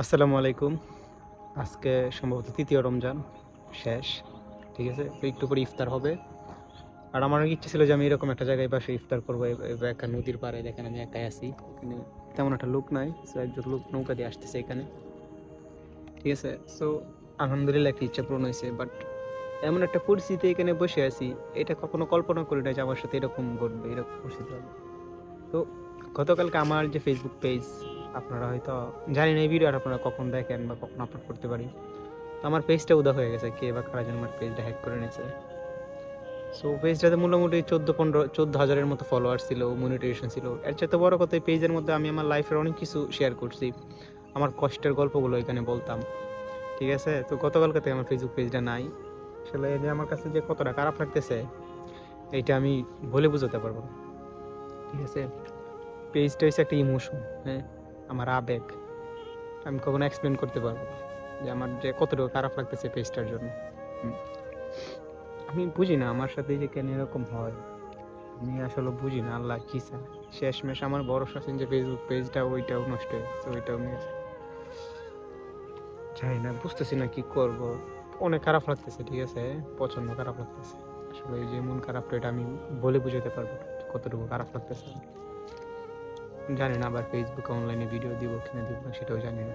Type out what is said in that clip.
আসসালামু আলাইকুম। আজকে সম্ভবত তৃতীয় রমজান শেষ ঠিক আছে? তো একটু পরে ইফতার হবে। আর আমার ইচ্ছে ছিল যে আমি এরকম একটা জায়গায় বসে ইফতার করব একটা নদীর পাড়ে দেখেন আমি একাই আছি। এখানে তেমন একটা লোক নাই So, একজন লোক নৌকা দিয়ে আসতেছে এখানে। ঠিক আছে? সো আলহামদুলিল্লাহ একটা ইচ্ছা পূরণ হয়েছে বাট এমন একটা পরিস্থিতি এখানে বসে আছি এটা কখনো কল্পনা করি না যে আমার সাথে এরকম ঘটবে এরকম পরিস্থিতি হবে। তো গতকালকে আমার যে ফেসবুক পেজ আপনারা হয়তো জানি না এই ভিডিও আপনারা কখন দেখেন বা কখন আপলোড করতে পারি। তো আমার পেজটা উদা হয়ে গেছে, কে বা কারা যেন আমার পেজটা হ্যাক করে নিয়েছে। সো পেজটাতে মোটামুটি চোদ্দ, পনেরো, চোদ্দ হাজারের মতো ফলোয়ার ছিল মনিটাইজেশন ছিল। এর চাইতে বড় কথা এই পেজের মধ্যে আমি আমার লাইফের অনেক কিছু শেয়ার করছি। আমার কষ্টের গল্পগুলো এখানে বলতাম। ঠিক আছে? তো গতকালকে থেকে আমার ফেসবুক পেজটা নাই। আসলে যে আমার কাছে যে কতটা খারাপ লাগতেছে, এইটা আমি বলে বোঝাতে পারব ঠিক আছে? পেজটা হচ্ছে একটা ইমোশন হ্যাঁ? আমার আবেগ, আমি কখনো এক্সপ্লেন করতে পারব যে আমার যে কতটুকু খারাপ লাগতেছে পেজটার জন্য। আমি বুঝি না আমার সাথে যে কেন এরকম হয়। আমি আসলে বুঝি না, আল্লাহ কি চায়। শেষমেশ আমার ভরসা আছেন যে ফেসবুক পেজটা ওইটাও নষ্ট হয়ে গেছে, ওইটাও নিয়ে জানি না, বুঝতেছি না কি করব। অনেক খারাপ লাগতেছে, ঠিক আছে? প্রচণ্ড খারাপ লাগতেছে। আসলে এই যে মন খারাপটা, এটা আমি বলে বুঝাতে পারব কতটুকু খারাপ লাগতেছে। জানি না আবার ফেসবুকে অনলাইনে ভিডিও দিব কিনা দিব না সেটাও জানি না।